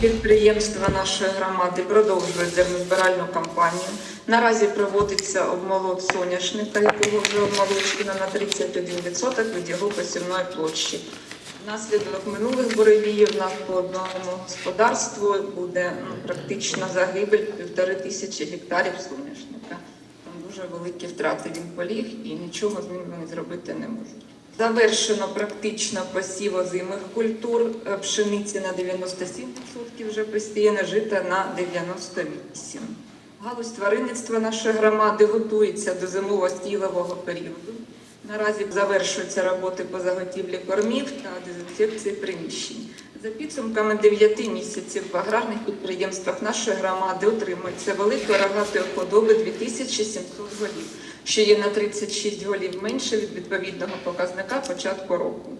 Підприємства нашої громади продовжують зернозбиральну кампанію. Наразі проводиться обмолот соняшника, якого вже обмолочено на 31% від його посівної площі. Внаслідок минулих буревіїв на по одному господарству буде ну, практично загибель півтори тисячі гектарів соняшника. Там дуже великі втрати він поліг і нічого з ним вони зробити не можуть. Завершено практично посів озимих культур, е, пшениці на 97% вже посіяно, жита на 98%. Галузь тваринництва нашої громади готується до зимово-стілового періоду. Наразі завершуються роботи по заготівлі кормів та дезінфекції приміщень. За підсумками 9 місяців в аграрних підприємствах нашої громади утримується великої рогатої худоби 2700 голів, що є на 36 голів менше від відповідного показника початку року.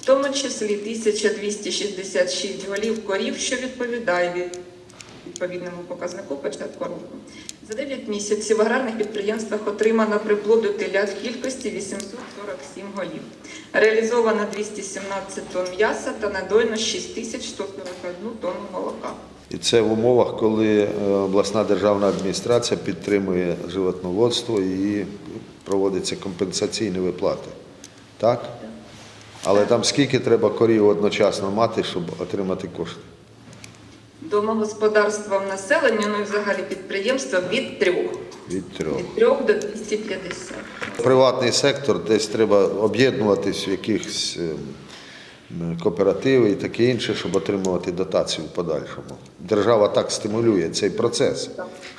В тому числі 1266 голів корів, що відповідає від відповідному показнику початку року. За 9 місяців в аграрних підприємствах отримано приплоду телят в кількості 847 голів. Реалізовано 217 тонн м'яса та надойно 6141 тонну молока. І це в умовах, коли е, обласна державна адміністрація підтримує животноводство і проводяться компенсаційні виплати. Так? Але там скільки треба корів одночасно мати, щоб отримати кошти? Домогосподарствам населення, ну і взагалі підприємства від 3. Від трьох. Від 3 до 250. Приватний сектор десь треба об'єднуватись в якихось е, кооперативи і таке інше, щоб отримувати дотацію в подальшому. Держава так стимулює цей процес,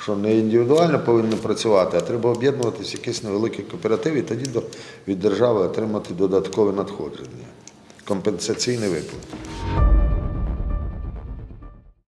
що не індивідуально повинні працювати, а треба об'єднуватись в якийсь невеликий кооператив і тоді від держави отримати додаткове надходження, компенсаційні виплати.